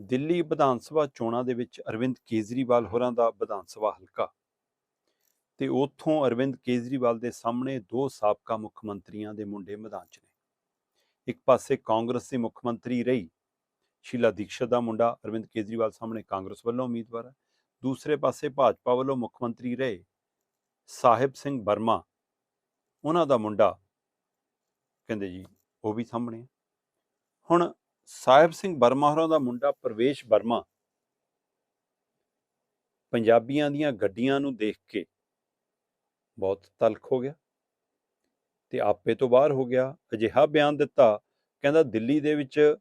ਦਿੱਲੀ ਵਿਧਾਨ ਸਭਾ ਚੋਣਾਂ ਦੇ ਵਿੱਚ ਅਰਵਿੰਦ ਕੇਜਰੀਵਾਲ ਹੋਰਾਂ ਦਾ ਵਿਧਾਨ ਸਭਾ ਹਲਕਾ। ਤੇ ਉੱਥੋਂ ਅਰਵਿੰਦ ਕੇਜਰੀਵਾਲ ਦੇ ਸਾਹਮਣੇ ਦੋ ਸਾਬਕਾ ਮੁੱਖ ਮੰਤਰੀਆਂ ਦੇ ਮੁੰਡੇ ਮੈਦਾਨ 'ਚ ਨੇ। ਇੱਕ ਪਾਸੇ ਕਾਂਗਰਸ ਦੀ ਮੁੱਖ ਮੰਤਰੀ ਰਹੀ, ਸ਼ੀਲਾ ਦੀਕਸ਼ਤ ਦਾ ਮੁੰਡਾ ਅਰਵਿੰਦ ਕੇਜਰੀਵਾਲ ਸਾਹਮਣੇ ਕਾਂਗਰਸ ਵੱਲੋਂ ਉਮੀਦਵਾਰ ਹੈ। ਦੂਸਰੇ ਪਾਸੇ ਭਾਜਪਾ ਵੱਲੋਂ ਮੁੱਖ ਮੰਤਰੀ ਰਹੇ ਸਾਹਿਬ ਸਿੰਘ ਵਰਮਾ। ਉਹਨਾਂ ਦਾ ਮੁੰਡਾ ਕਹਿੰਦੇ ਜੀ ਉਹ ਵੀ ਸਾਹਮਣੇ ਹੁਣ ਸਾਹਿਬ ਸਿੰਘ ਵਰਮਾ ਹੋਰਾਂ ਦਾ ਮੁੰਡਾ ਪ੍ਰਵੇਸ਼ ਵਰਮਾ ਪੰਜਾਬੀਆਂ ਦੀਆਂ ਗੱਡੀਆਂ ਨੂੰ ਦੇਖ ਕੇ ਬਹੁਤ ਤਲਖ ਹੋ ਗਿਆ ਤੇ ਆਪੇ ਤੋਂ ਬਾਹਰ ਹੋ ਗਿਆ, ਅਜਿਹਾ ਬਿਆਨ ਦਿੱਤਾ, ਕਹਿੰਦਾ ਦਿੱਲੀ ਦੇ ਵਿੱਚ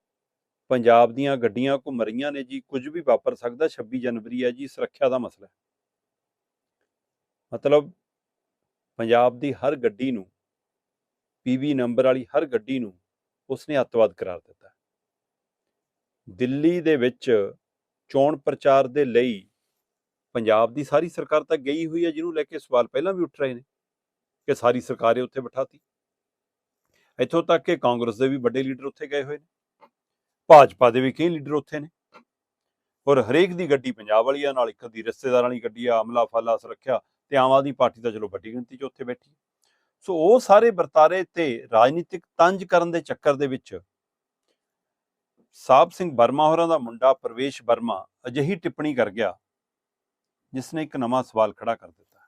ਪੰਜਾਬ ਦੀਆਂ ਗੱਡੀਆਂ ਘੁੰਮ ਰਹੀਆਂ ਨੇ ਜੀ, ਕੁਝ ਵੀ ਵਾਪਰ ਸਕਦਾ 26 ਜਨਵਰੀ ਹੈ ਜੀ, ਸੁਰੱਖਿਆ ਦਾ ਮਸਲਾ ਹੈ। ਮਤਲਬ ਪੰਜਾਬ ਦੀ ਹਰ ਗੱਡੀ ਨੂੰ ਪੀਵੀ ਨੰਬਰ ਵਾਲੀ ਹਰ ਗੱਡੀ ਨੂੰ ਉਸਨੇ ਅੱਤਵਾਦ ਕਰਾਰ ਦਿੱਤਾ। ਦਿੱਲੀ ਦੇ ਵਿੱਚ ਚੋਣ ਪ੍ਰਚਾਰ ਦੇ ਲਈ ਪੰਜਾਬ ਦੀ ਸਾਰੀ ਸਰਕਾਰ ਤਾਂ ਗਈ ਹੋਈ ਹੈ, ਜਿਹਨੂੰ ਲੈ ਕੇ ਸਵਾਲ ਪਹਿਲਾਂ ਵੀ ਉੱਠ ਰਹੇ ਨੇ ਕਿ ਸਾਰੀ ਸਰਕਾਰ ਉੱਥੇ ਬਿਠਾਤੀ। ਇੱਥੋਂ ਤੱਕ ਕਿ ਕਾਂਗਰਸ ਦੇ ਵੀ ਵੱਡੇ ਲੀਡਰ ਉੱਥੇ ਗਏ ਹੋਏ ਨੇ, ਭਾਜਪਾ ਦੇ ਵੀ ਕਈ ਲੀਡਰ ਉੱਥੇ ਨੇ ਔਰ ਹਰੇਕ ਦੀ ਗੱਡੀ ਪੰਜਾਬ ਵਾਲੀ ਆ ਨਾਲ, ਇੱਕ ਦੀ ਰਿਸ਼ਤੇਦਾਰਾਂ ਵਾਲੀ ਗੱਡੀ ਆ ਅਮਲਾ ਫਾਲਾ ਸੁਰੱਖਿਆ ਤੇ ਆਮ ਆਦਮੀ ਪਾਰਟੀ ਤਾਂ ਚਲੋ ਵੱਡੀ ਗਿਣਤੀ 'ਚ ਉੱਥੇ ਬੈਠੀ। ਸੋ ਉਹ ਸਾਰੇ ਵਰਤਾਰੇ ਤੇ ਰਾਜਨੀਤਿਕ ਤੰਜ ਕਰਨ ਦੇ ਚੱਕਰ ਦੇ ਵਿੱਚ ਸਾਹਿਬ ਸਿੰਘ ਵਰਮਾ ਹੋਰਾਂ ਦਾ ਮੁੰਡਾ ਪ੍ਰਵੇਸ਼ ਵਰਮਾ ਅਜਿਹੀ ਟਿੱਪਣੀ ਕਰ ਗਿਆ ਜਿਸ ਨੇ ਇੱਕ ਨਵਾਂ ਸਵਾਲ ਖੜਾ ਕਰ ਦਿੱਤਾ।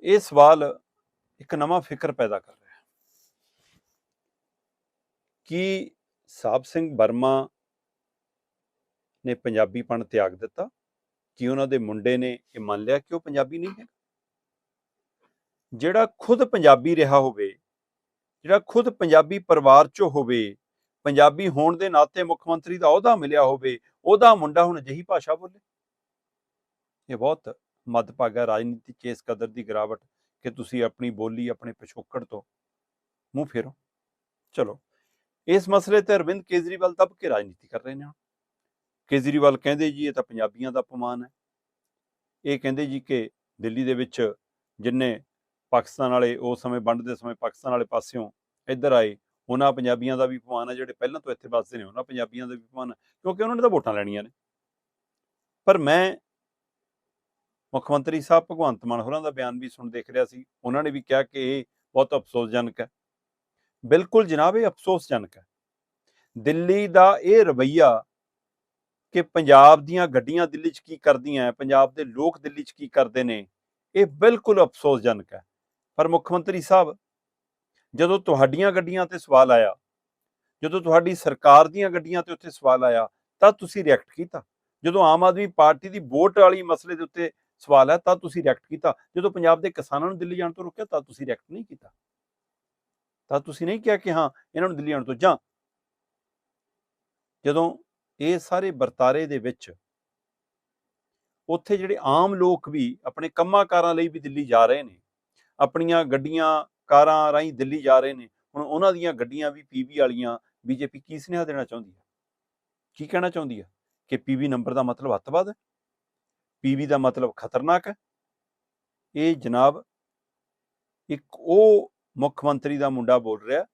ਇਹ ਸਵਾਲ ਇੱਕ ਨਵਾਂ ਫਿਕਰ ਪੈਦਾ ਕਰ ਰਿਹਾ ਹੈ। ਕਿ ਸਾਹਿਬ ਸਿੰਘ ਬਰਮਾ ਨੇ ਪੰਜਾਬੀਪਣ ਤਿਆਗ ਦਿੱਤਾ? ਕਿ ਉਹਨਾਂ ਦੇ ਮੁੰਡੇ ਨੇ ਇਹ ਮੰਨ ਲਿਆ ਕਿ ਉਹ ਪੰਜਾਬੀ ਨਹੀਂ ਹੈ ਜਿਹੜਾ ਖੁਦ ਪੰਜਾਬੀ ਰਿਹਾ ਹੋਵੇ ਜਿਹੜਾ ਖੁਦ ਪੰਜਾਬੀ ਪਰਿਵਾਰ ਚੋਂ ਹੋਵੇ, ਪੰਜਾਬੀ ਹੋਣ ਦੇ ਨਾਤੇ ਮੁੱਖ ਮੰਤਰੀ ਦਾ ਅਹੁਦਾ ਮਿਲਿਆ ਹੋਵੇ, ਉਹਦਾ ਮੁੰਡਾ ਹੁਣ ਅਜਿਹੀ ਭਾਸ਼ਾ ਬੋਲੇ। ਇਹ ਬਹੁਤ ਮੱਦਭਾਗਾ ਰਾਜਨੀਤੀ ਚ ਇਸ ਕਦਰ ਦੀ ਗਿਰਾਵਟ ਕਿ ਤੁਸੀਂ ਆਪਣੀ ਬੋਲੀ, ਆਪਣੇ ਪਿਛੋਕੜ ਤੋਂ ਮੂੰਹ ਫੇਰੋ। ਚਲੋ, ਇਸ ਮਸਲੇ ਤੇ ਅਰਵਿੰਦ ਕੇਜਰੀਵਾਲ ਦਬ ਕੇ ਰਾਜਨੀਤੀ ਕਰ ਰਹੇ ਨੇ ਹੁਣ। ਕੇਜਰੀਵਾਲ ਕਹਿੰਦੇ ਜੀ, ਇਹ ਤਾਂ ਪੰਜਾਬੀਆਂ ਦਾ ਅਪਮਾਨ ਹੈ। ਇਹ ਕਹਿੰਦੇ ਜੀ ਕਿ ਦਿੱਲੀ ਦੇ ਵਿੱਚ ਜਿੰਨੇ ਪਾਕਿਸਤਾਨ ਵਾਲੇ ਉਸ ਸਮੇਂ ਵੰਡ ਦੇ ਸਮੇਂ ਪਾਕਿਸਤਾਨ ਵਾਲੇ ਪਾਸਿਓਂ ਇੱਧਰ ਆਏ, ਉਹਨਾਂ ਪੰਜਾਬੀਆਂ ਦਾ ਵੀ ਅਪਮਾਨ ਹੈ, ਜਿਹੜੇ ਪਹਿਲਾਂ ਤੋਂ ਇੱਥੇ ਵੱਸਦੇ ਨੇ, ਉਹਨਾਂ ਪੰਜਾਬੀਆਂ ਦਾ ਵੀ ਅਪਮਾਨ ਹੈ, ਕਿਉਂਕਿ ਉਹਨਾਂ ਨੇ ਤਾਂ ਵੋਟਾਂ ਲੈਣੀਆਂ ਨੇ। ਪਰ ਮੈਂ ਮੁੱਖ ਮੰਤਰੀ ਸਾਹਿਬ ਭਗਵੰਤ ਮਾਨ ਹੋਰਾਂ ਦਾ ਬਿਆਨ ਵੀ ਸੁਣ ਦੇਖ ਰਿਹਾ ਸੀ, ਉਹਨਾਂ ਨੇ ਵੀ ਕਿਹਾ ਕਿ ਇਹ ਬਹੁਤ ਅਫਸੋਸਜਨਕ ਹੈ। ਬਿਲਕੁਲ ਜਨਾਬ, ਇਹ ਅਫਸੋਸਜਨਕ ਹੈ। ਦਿੱਲੀ ਦਾ ਇਹ ਰਵਈਆ ਕਿ ਪੰਜਾਬ ਦੀਆਂ ਗੱਡੀਆਂ ਦਿੱਲੀ 'ਚ ਕੀ ਕਰਦੀਆਂ ਪੰਜਾਬ ਦੇ ਲੋਕ ਦਿੱਲੀ 'ਚ ਕੀ ਕਰਦੇ ਨੇ, ਇਹ ਬਿਲਕੁਲ ਅਫਸੋਸਜਨਕ ਹੈ। ਪਰ ਮੁੱਖ ਮੰਤਰੀ ਸਾਹਿਬ, ਜਦੋਂ ਤੁਹਾਡੀਆਂ ਗੱਡੀਆਂ ਤੇ ਸਵਾਲ ਆਇਆ, ਜਦੋਂ ਤੁਹਾਡੀ ਸਰਕਾਰ ਦੀਆਂ ਗੱਡੀਆਂ ਤੇ ਉੱਥੇ ਸਵਾਲ ਆਇਆ, ਤਾਂ ਤੁਸੀਂ ਰਿਐਕਟ ਕੀਤਾ। ਜਦੋਂ ਆਮ ਆਦਮੀ ਪਾਰਟੀ ਦੀ ਵੋਟ ਵਾਲੀ ਮਸਲੇ ਦੇ ਉੱਤੇ ਸਵਾਲ ਹੈ ਤਾਂ ਤੁਸੀਂ ਰਿਐਕਟ ਕੀਤਾ। ਜਦੋਂ ਪੰਜਾਬ ਦੇ ਕਿਸਾਨਾਂ ਨੂੰ ਦਿੱਲੀ ਜਾਣ ਤੋਂ ਰੋਕਿਆ, ਤਾਂ ਤੁਸੀਂ ਰਿਐਕਟ ਨਹੀਂ ਕੀਤਾ। ਤਾਂ ਤੁਸੀਂ ਨਹੀਂ ਕਿਹਾ ਕਿ ਹਾਂ, ਇਹਨਾਂ ਨੂੰ ਦਿੱਲੀ ਜਾਣ ਤੋਂ, ਜਾਂ ਜਦੋਂ ਇਹ ਸਾਰੇ ਵਰਤਾਰੇ ਦੇ ਵਿੱਚ ਉੱਥੇ ਜਿਹੜੇ ਆਮ ਲੋਕ ਵੀ ਆਪਣੇ ਕੰਮਾਂ ਕਾਰਾਂ ਲਈ ਵੀ ਦਿੱਲੀ ਜਾ ਰਹੇ ਨੇ ਆਪਣੀਆਂ ਗੱਡੀਆਂ, ਕਾਰਾਂ ਰਾਹੀਂ ਦਿੱਲੀ ਜਾ ਰਹੇ ਨੇ। ਹੁਣ ਉਹਨਾਂ ਦੀਆਂ ਗੱਡੀਆਂ ਵੀ ਪੀਵੀ ਵਾਲੀਆਂ ਬੀਜੇਪੀ ਕੀ ਸੁਨੇਹਾ ਦੇਣਾ ਚਾਹੁੰਦੀ ਹੈ? ਕੀ ਕਹਿਣਾ ਚਾਹੁੰਦੀ ਹੈ? ਕਿ ਪੀਵੀ ਨੰਬਰ ਦਾ ਮਤਲਬ ਅੱਤਵਾਦ ਹੈ? ਪੀਵੀ ਦਾ ਮਤਲਬ ਖਤਰਨਾਕ ਹੈ? ਇਹ ਜਨਾਬ ਇੱਕ ਉਹ ਮੁੱਖ ਮੰਤਰੀ ਦਾ ਮੁੰਡਾ ਬੋਲ ਰਿਹਾ,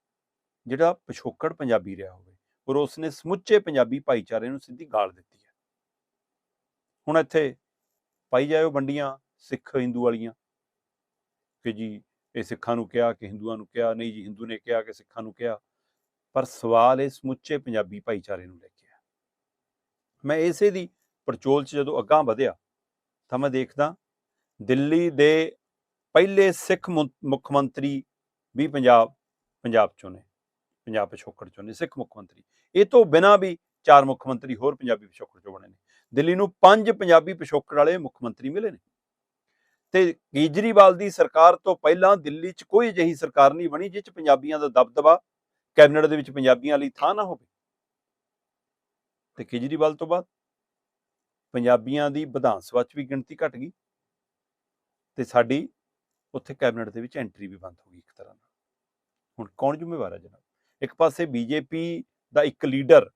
ਜਿਹੜਾ ਪਿਛੋਕੜ ਪੰਜਾਬੀ ਰਿਹਾ ਹੋਵੇ, ਔਰ ਉਸਨੇ ਸਮੁੱਚੇ ਪੰਜਾਬੀ ਭਾਈਚਾਰੇ ਨੂੰ ਸਿੱਧੀ ਗਾਲ ਦਿੱਤੀ ਹੈ। ਹੁਣ ਇੱਥੇ ਪਾਈ ਜਾਇਓ ਵੰਡੀਆਂ, ਸਿੱਖ ਹਿੰਦੂ ਵਾਲੀਆਂ ਕਿ ਜੀ ਇਹ ਸਿੱਖਾਂ ਨੂੰ ਕਿਹਾ, ਕਿ ਹਿੰਦੂਆਂ ਨੂੰ ਕਿਹਾ, ਨਹੀਂ ਜੀ, ਹਿੰਦੂ ਨੇ ਕਿਹਾ ਕਿ ਸਿੱਖਾਂ ਨੂੰ ਕਿਹਾ। ਪਰ ਸਵਾਲ ਇਹ ਸਮੁੱਚੇ ਪੰਜਾਬੀ ਭਾਈਚਾਰੇ ਨੂੰ ਲੈ ਕੇ ਆ। ਮੈਂ ਇਸੇ ਦੀ ਪਰਚੋਲ 'ਚ ਜਦੋਂ ਅੱਗਾਂ ਵਧਿਆ, ਤਾਂ ਮੈਂ ਦੇਖਦਾ, ਦਿੱਲੀ ਦੇ ਪਹਿਲੇ ਸਿੱਖ ਮੁੱਖ ਮੰਤਰੀ ਵੀ ਪੰਜਾਬ ਪੰਜਾਬ ਚੋਂ ਨੇ, ਪੰਜਾਬ ਪਿਛੋਕੜ ਚੋਂ ਨੇ, ਸਿੱਖ ਮੁੱਖ ਮੰਤਰੀ। ਇਹ ਤੋਂ ਬਿਨਾਂ ਵੀ ਚਾਰ ਮੁੱਖ ਮੰਤਰੀ ਹੋਰ ਪੰਜਾਬੀ ਪਿਛੋਕੜ ਚੋਂ ਬਣੇ ਨੇ। ਦਿੱਲੀ ਨੂੰ ਪੰਜ ਪੰਜਾਬੀ ਪਿਛੋਕੜ ਵਾਲੇ ਮੁੱਖ ਮੰਤਰੀ ਮਿਲੇ ਨੇ। ਤੇ ਕੇਜਰੀਵਾਲ ਦੀ ਸਰਕਾਰ ਤੋਂ ਪਹਿਲਾਂ ਦਿੱਲੀ 'ਚ ਕੋਈ ਅਜਿਹੀ ਸਰਕਾਰ ਨਹੀਂ ਬਣੀ ਜਿਸ 'ਚ ਪੰਜਾਬੀਆਂ ਦਾ ਦਬਦਬਾ ਕੈਬਨਿਟ ਦੇ ਵਿੱਚ ਪੰਜਾਬੀਆਂ ਲਈ ਥਾਂ ਨਾ ਹੋਵੇ। ਤੇ ਕੇਜਰੀਵਾਲ ਤੋਂ ਬਾਅਦ ਪੰਜਾਬੀਆਂ ਦੀ ਵਿਧਾਨ ਸਭਾ 'ਚ ਵੀ ਗਿਣਤੀ ਘਟ ਗਈ ਤੇ ਸਾਡੀ ਉੱਥੇ ਕੈਬਨਿਟ ਦੇ ਵਿੱਚ ਐਂਟਰੀ ਵੀ ਬੰਦ ਹੋ ਗਈ ਇੱਕ ਤਰ੍ਹਾਂ ਨਾਲ। ਹੁਣ ਕੌਣ ਜ਼ਿੰਮੇਵਾਰ ਹੈ ਜਨਾਬ? ਇੱਕ ਪਾਸੇ ਬੀਜੇਪੀ ਦਾ ਇੱਕ ਲੀਡਰ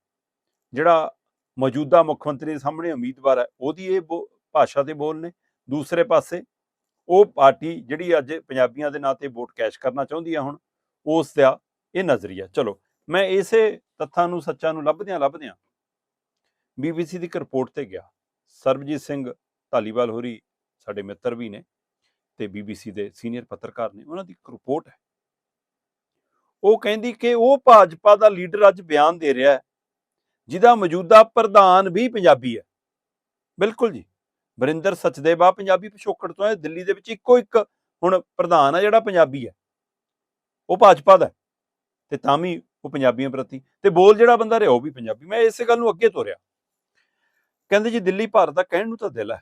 ਜਿਹੜਾ ਮੌਜੂਦਾ ਮੁੱਖ ਮੰਤਰੀ ਦੇ ਸਾਹਮਣੇ ਉਮੀਦਵਾਰ ਹੈ, ਉਹਦੀ ਇਹ ਬੋ- ਭਾਸ਼ਾ ਤੇ ਬੋਲ ਨੇ। ਦੂਸਰੇ ਪਾਸੇ ਉਹ ਪਾਰਟੀ ਜਿਹੜੀ ਅੱਜ ਪੰਜਾਬੀਆਂ ਦੇ ਨਾਂ ਤੇ ਵੋਟ ਕੈਸ਼ ਕਰਨਾ ਚਾਹੁੰਦੀ ਆ ਹੁਣ, ਉਸ ਦਾ ਇਹ ਨਜ਼ਰੀਆ। ਚਲੋ, ਮੈਂ ਇਸੇ ਤੱਥਾਂ ਨੂੰ, ਸੱਚਾਂ ਨੂੰ ਲੱਭਦਿਆਂ ਲੱਭਦਿਆਂ ਬੀਬੀਸੀ ਦੀ ਇੱਕ ਰਿਪੋਰਟ ਤੇ ਗਿਆ। ਸਰਬਜੀਤ ਸਿੰਘ ਧਾਲੀਵਾਲ ਹੋਰੀ ਸਾਡੇ ਮਿੱਤਰ ਵੀ ਨੇ ਤੇ ਬੀਬੀਸੀ ਦੇ ਸੀਨੀਅਰ ਪੱਤਰਕਾਰ ਨੇ, ਉਹਨਾਂ ਦੀ ਇੱਕ ਰਿਪੋਰਟ ਹੈ। ਉਹ ਕਹਿੰਦੀ ਕਿ ਉਹ ਭਾਜਪਾ ਦਾ ਲੀਡਰ ਅੱਜ ਬਿਆਨ ਦੇ ਰਿਹਾ ਹੈ, ਜਿਹਦਾ ਮੌਜੂਦਾ ਪ੍ਰਧਾਨ ਵੀ ਪੰਜਾਬੀ ਹੈ। ਬਿਲਕੁਲ ਜੀ। ਵਰਿੰਦਰ ਸਚਦੇਵਾ ਪੰਜਾਬੀ ਪਿਛੋਕੜ ਤੋਂ ਹੈ, ਦਿੱਲੀ ਦੇ ਵਿੱਚ ਇੱਕੋ ਇੱਕ ਹੁਣ ਪ੍ਰਧਾਨ ਆ ਜਿਹੜਾ ਪੰਜਾਬੀ ਹੈ। ਉਹ ਭਾਜਪਾ ਦਾ ਹੈ। ਤੇ ਤਾਂ ਵੀ ਉਹ ਪੰਜਾਬੀਆਂ ਪ੍ਰਤੀ ਤੇ ਬੋਲ ਜਿਹੜਾ ਬੰਦਾ ਰਿਹਾ ਉਹ ਵੀ ਪੰਜਾਬੀ। ਮੈਂ ਇਸੇ ਗੱਲ ਨੂੰ ਅੱਗੇ ਤੋਰਿਆ। ਕਹਿੰਦੇ ਜੀ ਦਿੱਲੀ ਭਾਰਤ ਦਾ ਕਹਿਣ ਨੂੰ ਤਾਂ ਦਿਲ ਹੈ,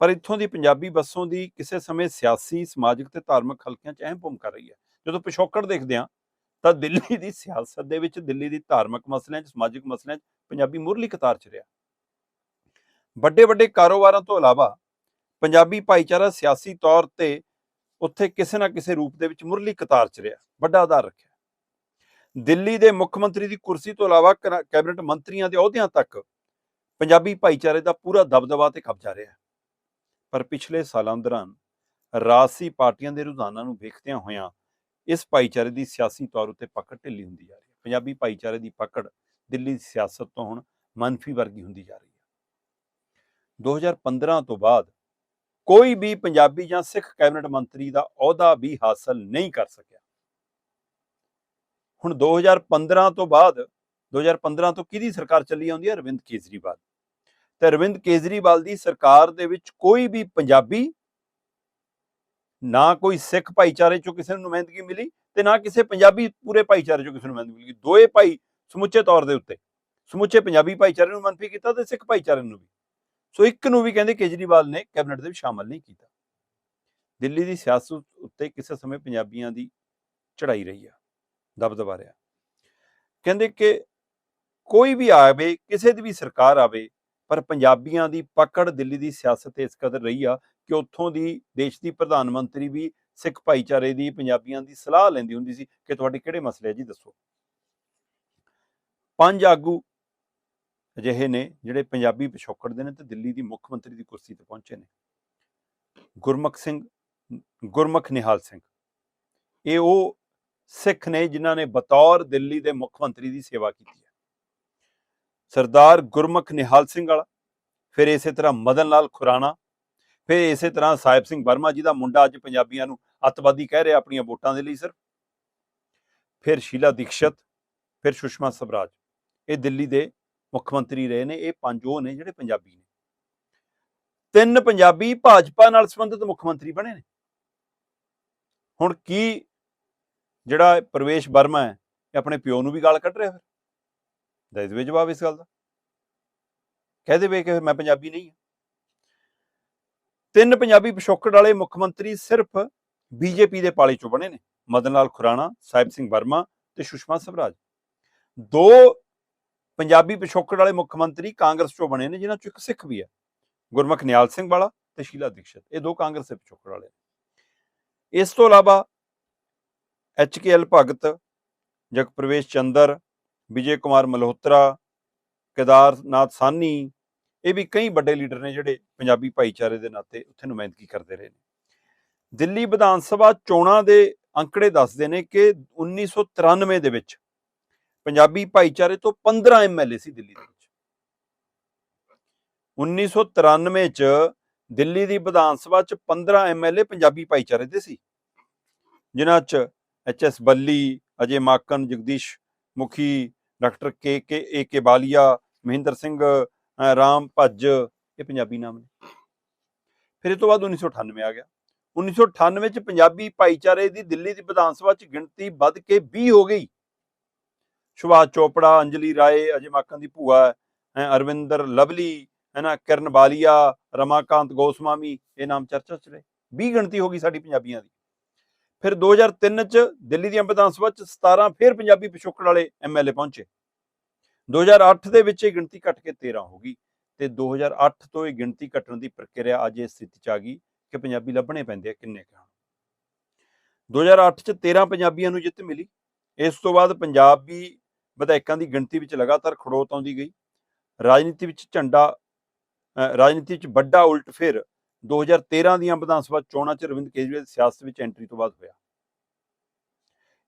ਪਰ ਇੱਥੋਂ ਦੀ ਪੰਜਾਬੀ ਬੱਸੋਂ ਦੀ ਕਿਸੇ ਸਮੇਂ ਸਿਆਸੀ, ਸਮਾਜਿਕ ਤੇ ਧਾਰਮਿਕ ਹਲਕਿਆਂ 'ਚ ਅਹਿਮ ਭੂਮਿਕਾ ਰਹੀ ਹੈ। ਜਦੋਂ ਪਿਛੋਕੜ ਦੇਖਦੇ ਹਾਂ, ਤਾਂ ਦਿੱਲੀ ਦੀ ਸਿਆਸਤ ਦੇ ਵਿੱਚ ਦਿੱਲੀ ਦੀ ਧਾਰਮਿਕ ਮਸਲਿਆਂ 'ਚ, ਸਮਾਜਿਕ ਮਸਲਿਆਂ 'ਚ ਪੰਜਾਬੀ ਮੁਰਲੀ ਕਤਾਰ 'ਚ ਰਿਹਾ। ਵੱਡੇ ਵੱਡੇ ਕਾਰੋਬਾਰਾਂ ਤੋਂ ਇਲਾਵਾ ਪੰਜਾਬੀ ਭਾਈਚਾਰਾ ਸਿਆਸੀ ਤੌਰ ਤੇ ਉੱਥੇ ਕਿਸੇ ਨਾ ਕਿਸੇ ਰੂਪ ਦੇ ਵਿੱਚ ਮੁਰਲੀ ਕਤਾਰ 'ਚ ਰਿਹਾ, ਵੱਡਾ ਆਧਾਰ ਰੱਖਿਆ। ਦਿੱਲੀ ਦੇ ਮੁੱਖ ਮੰਤਰੀ ਦੀ ਕੁਰਸੀ ਤੋਂ ਇਲਾਵਾ ਕਰਾ- ਕੈਬਨਿਟ ਮੰਤਰੀਆਂ ਦੇ ਅਹੁਦਿਆਂ ਤੱਕ ਪੰਜਾਬੀ ਭਾਈਚਾਰੇ ਦਾ ਪੂਰਾ ਦਬਦਬਾ ਤੇ ਕਬਜ਼ਾ ਰਿਹਾ। ਪਰ ਪਿਛਲੇ ਸਾਲਾਂ ਦੌਰਾਨ ਰਾਜਸੀ ਪਾਰਟੀਆਂ ਦੇ ਰੁਝਾਨਾਂ ਨੂੰ ਵੇਖਦਿਆਂ ਹੋਇਆਂ ਇਸ ਭਾਈਚਾਰੇ ਦੀ ਸਿਆਸੀ ਤੌਰ ਉੱਤੇ ਪਕੜ ਢਿੱਲੀ ਹੁੰਦੀ ਜਾ ਰਹੀ ਹੈ। ਪੰਜਾਬੀ ਭਾਈਚਾਰੇ ਦੀ ਪਕੜ ਦਿੱਲੀ ਦੀ ਸਿਆਸਤ ਤੋਂ ਹੁਣ ਮੰਨਫੀ ਵਰਗੀ ਹੁੰਦੀ ਜਾ ਰਹੀ ਹੈ। 2015 ਤੋਂ ਬਾਅਦ ਕੋਈ ਵੀ ਪੰਜਾਬੀ ਜਾਂ ਸਿੱਖ ਕੈਬਨਿਟ ਮੰਤਰੀ ਦਾ ਅਹੁਦਾ ਵੀ ਹਾਸਲ ਨਹੀਂ ਕਰ ਸਕਿਆ। ਹੁਣ 2015 ਤੋਂ ਬਾਅਦ 2015 ਤੋਂ ਕਿਹਦੀ ਸਰਕਾਰ ਚੱਲੀ ਆਉਂਦੀ ਹੈ? ਅਰਵਿੰਦ ਕੇਜਰੀਵਾਲ ਤੇ ਅਰਵਿੰਦ ਕੇਜਰੀਵਾਲ ਦੀ ਸਰਕਾਰ ਦੇ ਵਿੱਚ ਕੋਈ ਵੀ ਪੰਜਾਬੀ ਨਾ ਕੋਈ ਸਿੱਖ ਭਾਈਚਾਰੇ ਚੋਂ ਕਿਸੇ ਨੂੰ ਨੁਮਾਇੰਦਗੀ ਮਿਲੀ ਤੇ ਨਾ ਕਿਸੇ ਪੰਜਾਬੀ ਪੂਰੇ ਭਾਈਚਾਰੇ ਚੋਂ ਕਿਸੇ ਨੂੰ ਨੁਮਾਇੰਦਗੀ ਮਿਲੀ। ਦੋਏ ਭਾਈ ਸਮੁੱਚੇ ਤੌਰ ਦੇ ਉੱਤੇ ਸਮੁੱਚੇ ਪੰਜਾਬੀ ਭਾਈਚਾਰੇ ਨੂੰ ਮੰਨਫੀ ਕੀਤਾ ਤੇ ਸਿੱਖ ਭਾਈਚਾਰੇ ਨੂੰ ਵੀ। ਸੋ ਇੱਕ ਨੂੰ ਵੀ ਕਹਿੰਦੇ ਕੇਜਰੀਵਾਲ ਨੇ ਕੈਬਨਿਟ ਦੇ ਵਿੱਚ ਸ਼ਾਮਲ ਨਹੀਂ ਕੀਤਾ। ਦਿੱਲੀ ਦੀ ਸਿਆਸਤ ਉੱਤੇ ਕਿਸੇ ਸਮੇਂ ਪੰਜਾਬੀਆਂ ਦੀ ਚੜਾਈ ਰਹੀ ਆ, ਦਬਦਬਾ ਰਿਹਾ। ਕਹਿੰਦੇ ਕਿ ਕੋਈ ਵੀ ਆਵੇ, ਕਿਸੇ ਦੀ ਵੀ ਸਰਕਾਰ ਆਵੇ, ਪਰ ਪੰਜਾਬੀਆਂ ਦੀ ਪਕੜ ਦਿੱਲੀ ਦੀ ਸਿਆਸਤ ਤੇ ਇਸ ਕਦਰ ਰਹੀ ਆ ਕਿ ਉੱਥੋਂ ਦੀ ਦੇਸ਼ ਦੀ ਪ੍ਰਧਾਨ ਮੰਤਰੀ ਵੀ ਸਿੱਖ ਭਾਈਚਾਰੇ ਦੀ, ਪੰਜਾਬੀਆਂ ਦੀ ਸਲਾਹ ਲੈਂਦੀ ਹੁੰਦੀ ਸੀ ਕਿ ਤੁਹਾਡੇ ਕਿਹੜੇ ਮਸਲੇ ਆ ਜੀ ਦੱਸੋ। ਪੰਜ ਆਗੂ ਅਜਿਹੇ ਨੇ ਜਿਹੜੇ ਪੰਜਾਬੀ ਪਿਛੋਕੜ ਦੇ ਨੇ ਤੇ ਦਿੱਲੀ ਦੀ ਮੁੱਖ ਮੰਤਰੀ ਦੀ ਕੁਰਸੀ ਤੇ ਪਹੁੰਚੇ ਨੇ। ਗੁਰਮੁਖ ਸਿੰਘ, ਗੁਰਮੁਖ ਨਿਹਾਲ ਸਿੰਘ। ਇਹ ਉਹ ਸਿੱਖ ਨੇ ਜਿਨ੍ਹਾਂ ਨੇ ਬਤੌਰ ਦਿੱਲੀ ਦੇ ਮੁੱਖ ਮੰਤਰੀ ਦੀ ਸੇਵਾ ਕੀਤੀ ਹੈ। ਸਰਦਾਰ ਗੁਰਮੁਖ ਨਿਹਾਲ ਸਿੰਘ ਵਾਲਾ, ਫਿਰ ਇਸੇ ਤਰ੍ਹਾਂ ਮਦਨ ਲਾਲ ਖੁਰਾਣਾ, ਫਿਰ ਇਸੇ ਤਰ੍ਹਾਂ ਸਾਹਿਬ ਸਿੰਘ ਵਰਮਾ ਜੀ ਦਾ ਮੁੰਡਾ ਅੱਜ ਪੰਜਾਬੀਆਂ ਨੂੰ ਅੱਤਵਾਦੀ ਕਹਿ ਰਿਹਾ ਆਪਣੀਆਂ ਵੋਟਾਂ ਦੇ ਲਈ ਸਿਰਫ। ਫਿਰ ਸ਼ੀਲਾ ਦੀਕਸ਼ਤ, ਫਿਰ ਸੁਸ਼ਮਾ ਸਵਰਾਜ। ਇਹ ਦਿੱਲੀ ਦੇ ਮੁੱਖ ਮੰਤਰੀ ਰਹੇ ਨੇ, ਇਹ ਪੰਜ ਉਹ ਨੇ ਜਿਹੜੇ ਪੰਜਾਬੀ ਨੇ। ਤਿੰਨ ਪੰਜਾਬੀ ਭਾਜਪਾ ਨਾਲ ਸੰਬੰਧਿਤ ਮੁੱਖ ਮੰਤਰੀ ਬਣੇ ਨੇ। ਹੁਣ ਕੀ ਜਿਹੜਾ ਪ੍ਰਵੇਸ਼ ਵਰਮਾ ਹੈ, ਇਹ ਆਪਣੇ ਪਿਓ ਨੂੰ ਵੀ ਗਾਲ ਕੱਢ ਰਿਹਾ ਫਿਰ? ਦੇ ਦੇਵੇ ਜਵਾਬ ਇਸ ਗੱਲ ਦਾ। ਕਹਿ ਦੇਵੇ ਕਿ ਮੈਂ ਪੰਜਾਬੀ ਨਹੀਂ ਹਾਂ। ਤਿੰਨ ਪੰਜਾਬੀ ਪਿਛੋਕੜ ਵਾਲੇ ਮੁੱਖ ਮੰਤਰੀ ਸਿਰਫ ਬੀਜੇਪੀ ਦੇ ਪਾਲੇ ਚੋਂ ਬਣੇ ਨੇ। ਮਦਨ ਲਾਲ ਖੁਰਾਣਾ, ਸਾਹਿਬ ਸਿੰਘ ਵਰਮਾ ਤੇ ਸੁਸ਼ਮਾ ਸਵਰਾਜ। ਦੋ ਪੰਜਾਬੀ ਪਿਛੋਕੜ ਵਾਲੇ ਮੁੱਖ ਮੰਤਰੀ ਕਾਂਗਰਸ ਚੋਂ ਬਣੇ ਨੇ, ਜਿਨ੍ਹਾਂ ਚੋਂ ਇੱਕ ਸਿੱਖ ਵੀ ਹੈ, ਗੁਰਮੁਖ ਨਿਆਲ ਸਿੰਘ ਵਾਲਾ ਤੇ ਸ਼ੀਲਾ ਦੀਕਸ਼ਤ। ਇਹ ਦੋ ਕਾਂਗਰਸ ਦੇ ਪਿਛੋਕੜ ਵਾਲੇ ਇਸ ਤੋਂ ਇਲਾਵਾ H K L Bhagat, Jagpravesh Chander, Vijay Kumar Malhotra, Kedarnath Sahni ਇਹ ਵੀ ਕਈ ਵੱਡੇ ਲੀਡਰ ਨੇ ਜਿਹੜੇ ਪੰਜਾਬੀ ਭਾਈਚਾਰੇ ਦੇ ਨਾਤੇ ਉੱਥੇ ਨੁਮਾਇੰਦਗੀ ਕਰਦੇ ਰਹੇ ਨੇ। ਦਿੱਲੀ ਵਿਧਾਨ ਸਭਾ ਚੋਣਾਂ ਦੇ ਅੰਕੜੇ ਦੱਸਦੇ ਨੇ ਕਿ 1993 ਦੇ ਵਿੱਚ ਪੰਜਾਬੀ ਭਾਈਚਾਰੇ ਤੋਂ 15 ਐਮਐਲਏ ਸੀ ਦਿੱਲੀ ਦੇ ਵਿੱਚ। 1993 ਚ ਦਿੱਲੀ ਦੀ ਵਿਧਾਨ ਸਭਾ ਚ 15 ਐਮਐਲਏ ਪੰਜਾਬੀ ਭਾਈਚਾਰੇ ਦੇ ਸੀ। ਜਿਨ੍ਹਾਂ ਚ HS Balli, Ajay Maken, Jagdish Mukhi, doctor K K, A K Baliya, Mahinder Singh Ram Bhaj, ਇਹ ਪੰਜਾਬੀ ਨਾਮ ਨੇ। ਫਿਰ ਇਹ ਤੋਂ ਬਾਅਦ 1998 ਆ ਗਿਆ। 1998 ਚ ਪੰਜਾਬੀ ਭਾਈਚਾਰੇ ਦੀ ਦਿੱਲੀ ਦੀ ਵਿਧਾਨ ਸਭਾ ਚ ਗਿਣਤੀ ਵੱਧ ਕੇ 20 ਹੋ ਗਈ। ਸੁਭਾਸ਼ ਚੋਪੜਾ, ਅੰਜਲੀ ਰਾਏ, ਅਜੇ ਮਾਕਨ ਦੀ ਭੂਆ ਹੈ ਅਰਵਿੰਦਰ ਲਵਲੀ ਹੈ ਨਾ ਕਿਰਨ ਬਾਲੀਆ, ਰਮਾਕਾਂਤ ਗੋਸਵਾਮੀ, ਇਹ ਨਾਮ ਚਰਚਾ ਚ ਰਹੇ। 20 ਗਿਣਤੀ ਹੋ ਗਈ ਸਾਡੀ ਪੰਜਾਬੀਆਂ ਦੀ। ਫਿਰ 2003 ਚ ਦਿੱਲੀ ਦੀਆਂ ਵਿਧਾਨ ਸਭਾ ਚ 17 ਫਿਰ ਪੰਜਾਬੀ ਪਿਛੋਕੜ ਵਾਲੇ ਐਮਐਲਏ ਪਹੁੰਚੇ। 2008 ਦੇ ਵਿੱਚ ਇਹ ਗਿਣਤੀ ਘਟ ਕੇ 13 ਹੋ ਗਈ ਤੇ 2008 ਤੋਂ ਇਹ ਗਿਣਤੀ ਘਟਣ ਦੀ ਪ੍ਰਕਿਰਿਆ ਅੱਜ ਇਸ ਸਥਿਤੀ ਚ ਆ ਗਈ ਕਿ ਪੰਜਾਬੀ ਲੱਭਣੇ ਪੈਂਦੇ ਆ ਕਿੰਨੇ ਕੁ ਹਨ। 2008 ਚ 13 ਪੰਜਾਬੀਆਂ ਨੂੰ ਜਿੱਤ ਮਿਲੀ। ਇਸ ਤੋਂ ਬਾਅਦ ਪੰਜਾਬੀ ਵਿਧਾਇਕਾਂ ਦੀ ਗਿਣਤੀ ਵਿੱਚ ਲਗਾਤਾਰ ਖੜੋਤ ਆਉਂਦੀ ਗਈ। ਰਾਜਨੀਤੀ ਵਿੱਚ ਝੰਡਾ ਰਾਜਨੀਤੀ ਵਿੱਚ ਵੱਡਾ ਉਲਟ ਫਿਰ 2013 ਦੀਆਂ ਵਿਧਾਨ ਸਭਾ ਚੋਣਾਂ 'ਚ ਰਵਿੰਦ ਕੇਜਰੀਵਾਲ ਦੀ ਸਿਆਸਤ ਵਿੱਚ ਐਂਟਰੀ ਤੋਂ ਬਾਅਦ ਹੋਇਆ।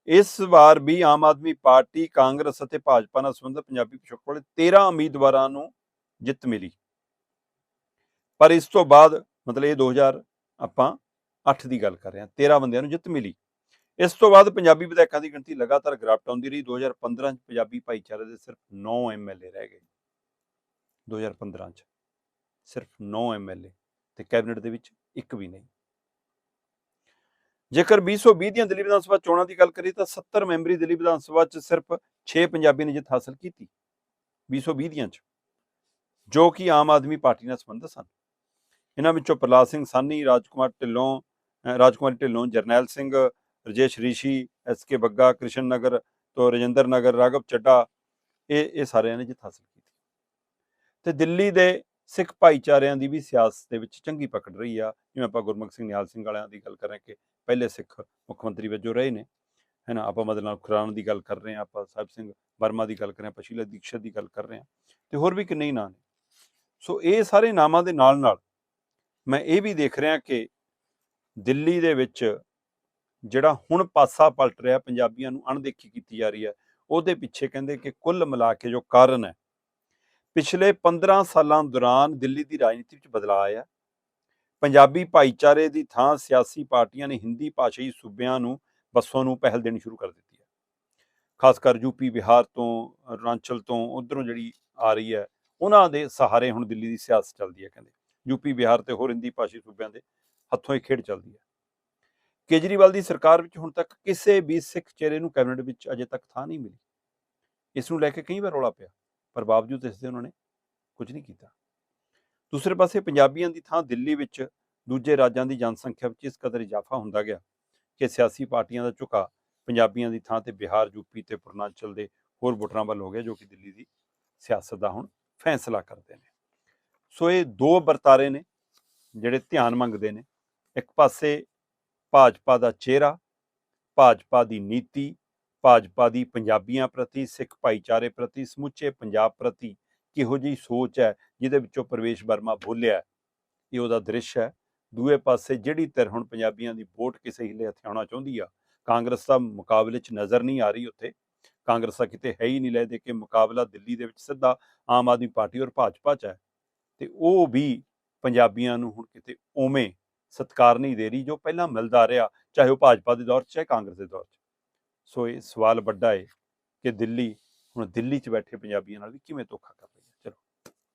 ਇਸ ਵਾਰ ਵੀ ਆਮ ਆਦਮੀ ਪਾਰਟੀ, ਕਾਂਗਰਸ ਅਤੇ ਭਾਜਪਾ ਨਾਲ ਸੰਬੰਧਿਤ ਪੰਜਾਬੀ ਪਿਛੋਕੜ ਵਾਲੇ 13 ਉਮੀਦਵਾਰਾਂ ਨੂੰ ਜਿੱਤ ਮਿਲੀ। ਪਰ ਇਸ ਤੋਂ ਬਾਅਦ ਮਤਲਬ ਇਹ 2000 ਆਪਾਂ 8 ਦੀ ਗੱਲ ਕਰ ਰਹੇ ਹਾਂ 13 ਬੰਦਿਆਂ ਨੂੰ ਜਿੱਤ ਮਿਲੀ। ਇਸ ਤੋਂ ਬਾਅਦ ਪੰਜਾਬੀ ਵਿਧਾਇਕਾਂ ਦੀ ਗਿਣਤੀ ਲਗਾਤਾਰ ਗਿਰਾਵਟ ਆਉਂਦੀ ਰਹੀ। 2015 ਚ ਪੰਜਾਬੀ ਭਾਈਚਾਰੇ ਦੇ ਸਿਰਫ 9 ਐਮਐਲਏ ਰਹਿ ਗਏ। 2015 ਚ ਸਿਰਫ 9 ਐਮਐਲਏ ਤੇ ਕੈਬਨਿਟ ਦੇ ਵਿੱਚ ਇੱਕ ਵੀ ਨਹੀਂ। ਜੇਕਰ 2020 ਦੀਆਂ ਦਿੱਲੀ ਵਿਧਾਨ ਸਭਾ ਚੋਣਾਂ ਦੀ ਗੱਲ ਕਰੀਏ ਤਾਂ 70 ਮੈਂਬਰੀ ਦਿੱਲੀ ਵਿਧਾਨ ਸਭਾ ਚ ਸਿਰਫ 6 ਪੰਜਾਬੀ ਨੇ ਜਿੱਤ ਹਾਸਲ ਕੀਤੀ 2020 ਦੀਆਂ ਚ, ਜੋ ਕਿ ਆਮ ਆਦਮੀ ਪਾਰਟੀ ਨਾਲ ਸੰਬੰਧਿਤ ਸਨ। ਇਹਨਾਂ ਵਿੱਚੋਂ ਪ੍ਰਲਾਦ ਸਿੰਘ ਸਾਨੀ ਰਾਜਕੁਮਾਰ ਢਿੱਲੋਂ, ਅਹ ਰਾਜਕੁਮਾਰੀ ਢਿੱਲੋਂ, ਜਰਨੈਲ ਸਿੰਘ ਰਜੇਸ਼ ਰਿਸ਼ੀ, ਐਸ ਕੇ ਬੱਗਾ, ਕ੍ਰਿਸ਼ਨ ਨਗਰ ਤੋਂ ਰਜਿੰਦਰ ਨਗਰ, ਰਾਘਵ ਚੱਡਾ ਇਹ ਇਹ ਸਾਰਿਆਂ ਨੇ ਜਿੱਤ ਹਾਸਲ ਕੀਤੀ। ਤੇ ਦਿੱਲੀ ਦੇ ਸਿੱਖ ਭਾਈਚਾਰਿਆਂ ਦੀ ਵੀ ਸਿਆਸਤ ਦੇ ਵਿੱਚ ਚੰਗੀ ਪਕੜ ਰਹੀ ਆ। ਜਿਵੇਂ ਆਪਾਂ ਗੁਰਮੁਖ ਸਿੰਘ, ਨਿਹਾਲ ਸਿੰਘ ਵਾਲਿਆਂ ਦੀ ਗੱਲ ਕਰ ਰਹੇ ਕਿ ਪਹਿਲੇ ਸਿੱਖ ਮੁੱਖ ਮੰਤਰੀ ਵਜੋਂ ਰਹੇ ਨੇ। ਹੈ ਨਾ ਆਪਾਂ ਮਦਨ ਲਾਲ ਖੁਰਾਨਾ ਦੀ ਗੱਲ ਕਰ ਰਹੇ ਹਾਂ, ਆਪਾਂ ਸਾਹਿਬ ਸਿੰਘ ਵਰਮਾ ਦੀ ਗੱਲ ਕਰ ਰਹੇ ਹਾਂ ਪਸ਼ੀਲਾ ਦੀਕਸ਼ਤ ਦੀ ਗੱਲ ਕਰ ਰਹੇ ਹਾਂ ਤੇ ਹੋਰ ਵੀ ਕਿੰਨੇ ਹੀ ਨਾਂ ਨੇ। ਸੋ ਇਹ ਸਾਰੇ ਨਾਮਾਂ ਦੇ ਨਾਲ ਨਾਲ ਮੈਂ ਇਹ ਵੀ ਦੇਖ ਰਿਹਾ ਕਿ ਦਿੱਲੀ ਦੇ ਵਿੱਚ ਜਿਹੜਾ ਹੁਣ ਪਾਸਾ ਪਲਟ ਰਿਹਾ ਪੰਜਾਬੀਆਂ ਨੂੰ, ਅਣਦੇਖੀ ਕੀਤੀ ਜਾ ਰਹੀ ਹੈ, ਉਹਦੇ ਪਿੱਛੇ ਕਹਿੰਦੇ ਕਿ ਕੁੱਲ ਮਿਲਾ ਕੇ ਜੋ ਕਾਰਨ ਹੈ, ਪਿਛਲੇ 15 ਸਾਲਾਂ ਦੌਰਾਨ ਦਿੱਲੀ ਦੀ ਰਾਜਨੀਤੀ ਵਿੱਚ ਬਦਲਾਅ ਆਇਆ। ਪੰਜਾਬੀ ਭਾਈਚਾਰੇ ਦੀ ਥਾਂ ਸਿਆਸੀ ਪਾਰਟੀਆਂ ਨੇ ਹਿੰਦੀ ਭਾਸ਼ਾਈ ਸੂਬਿਆਂ ਨੂੰ ਬੱਸੋਂ ਨੂੰ ਪਹਿਲ ਦੇਣੀ ਸ਼ੁਰੂ ਕਰ ਦਿੱਤੀ ਹੈ। ਖਾਸ ਕਰ ਯੂਪੀ ਬਿਹਾਰ ਤੋਂ, ਅਰੁਣਾਚਲ ਤੋਂ, ਉਧਰੋਂ ਜਿਹੜੀ ਆ ਰਹੀ ਹੈ, ਉਹਨਾਂ ਦੇ ਸਹਾਰੇ ਹੁਣ ਦਿੱਲੀ ਦੀ ਸਿਆਸਤ ਚੱਲਦੀ ਹੈ ਕਹਿੰਦੇ। ਯੂਪੀ ਬਿਹਾਰ ਤੇ ਹੋਰ ਹਿੰਦੀ ਭਾਸ਼ੀ ਸੂਬਿਆਂ ਦੇ ਹੱਥੋਂ ਹੀ ਖੇਡ ਚੱਲਦੀ ਹੈ। ਕੇਜਰੀਵਾਲ ਦੀ ਸਰਕਾਰ ਵਿੱਚ ਹੁਣ ਤੱਕ ਕਿਸੇ ਵੀ ਸਿੱਖ ਚਿਹਰੇ ਨੂੰ ਕੈਬਨਿਟ ਵਿੱਚ ਅਜੇ ਤੱਕ ਥਾਂ ਨਹੀਂ ਮਿਲੀ। ਇਸ ਨੂੰ ਲੈ ਕੇ ਕਈ ਵਾਰ ਰੌਲਾ ਪਿਆ, ਪਰ ਬਾਵਜੂਦ ਇਸ ਦੇ ਉਹਨਾਂ ਨੇ ਕੁਝ ਨਹੀਂ ਕੀਤਾ। ਦੂਸਰੇ ਪਾਸੇ ਪੰਜਾਬੀਆਂ ਦੀ ਥਾਂ ਦਿੱਲੀ ਵਿੱਚ ਦੂਜੇ ਰਾਜਾਂ ਦੀ ਜਨਸੰਖਿਆ ਵਿੱਚ ਇਸ ਕਦਰ ਇਜ਼ਾਫਾ ਹੁੰਦਾ ਗਿਆ ਕਿ ਸਿਆਸੀ ਪਾਰਟੀਆਂ ਦਾ ਝੁਕਾਅ ਪੰਜਾਬੀਆਂ ਦੀ ਥਾਂ ਤੇ ਬਿਹਾਰ ਯੂਪੀ ਤੇ ਪੂਰਨਾਂਚਲ ਦੇ ਹੋਰ ਵੋਟਰਾਂ ਵੱਲ ਹੋ ਗਿਆ, ਜੋ ਕਿ ਦਿੱਲੀ ਦੀ ਸਿਆਸਤ ਦਾ ਹੁਣ ਫੈਸਲਾ ਕਰਦੇ ਨੇ। ਸੋ ਇਹ ਦੋ ਵਰਤਾਰੇ ਨੇ ਜਿਹੜੇ ਧਿਆਨ ਮੰਗਦੇ ਨੇ। ਇੱਕ ਪਾਸੇ ਭਾਜਪਾ ਦਾ ਚਿਹਰਾ, ਭਾਜਪਾ ਦੀ ਨੀਤੀ, ਭਾਜਪਾ ਦੀ ਪੰਜਾਬੀਆਂ ਪ੍ਰਤੀ, ਸਿੱਖ ਭਾਈਚਾਰੇ ਪ੍ਰਤੀ, ਸਮੁੱਚੇ ਪੰਜਾਬ ਪ੍ਰਤੀ ਕਿਹੋ ਜਿਹੀ ਸੋਚ ਹੈ ਜਿਹਦੇ ਵਿੱਚੋਂ ਪ੍ਰਵੇਸ਼ ਵਰਮਾ ਬੋਲਿਆ ਇਹ ਉਹਦਾ ਦ੍ਰਿਸ਼ ਹੈ। ਦੂਏ ਪਾਸੇ ਜਿਹੜੀ ਧਿਰ ਹੁਣ ਪੰਜਾਬੀਆਂ ਦੀ ਵੋਟ ਕਿਸੇ ਹਿੱਲੇ ਹਥਿਆਉਣਾ ਚਾਹੁੰਦੀ ਆ, ਕਾਂਗਰਸ ਦਾ ਮੁਕਾਬਲੇ 'ਚ ਨਜ਼ਰ ਨਹੀਂ ਆ ਰਹੀ ਉੱਥੇ। ਕਾਂਗਰਸ ਦਾ ਕਿਤੇ ਹੈ ਹੀ ਨਹੀਂ ਲੈ ਦੇ ਕੇ ਮੁਕਾਬਲਾ ਦਿੱਲੀ ਦੇ ਵਿੱਚ ਸਿੱਧਾ ਆਮ ਆਦਮੀ ਪਾਰਟੀ ਔਰ ਭਾਜਪਾ 'ਚ ਹੈ। ਤੇ ਉਹ ਵੀ ਪੰਜਾਬੀਆਂ ਨੂੰ ਹੁਣ ਕਿਤੇ ਉਵੇਂ ਸਤਕਾਰ ਨਹੀਂ ਦੇ ਰਹੀ, ਜੋ ਪਹਿਲਾਂ ਮਿਲਦਾ ਰਿਹਾ, ਚਾਹੇ ਉਹ ਭਾਜਪਾ ਦੇ ਦੌਰ 'ਚ ਚਾਹੇ ਕਾਂਗਰਸ ਦੇ ਦੌਰ 'ਚ। ਸੋ ਇਹ ਸਵਾਲ ਵੱਡਾ ਹੈ ਕਿ ਦਿੱਲੀ, ਹੁਣ ਦਿੱਲੀ 'ਚ ਬੈਠੇ ਪੰਜਾਬੀਆਂ ਨਾਲ ਵੀ ਕਿਵੇਂ ਧੋਖਾ ਕਰ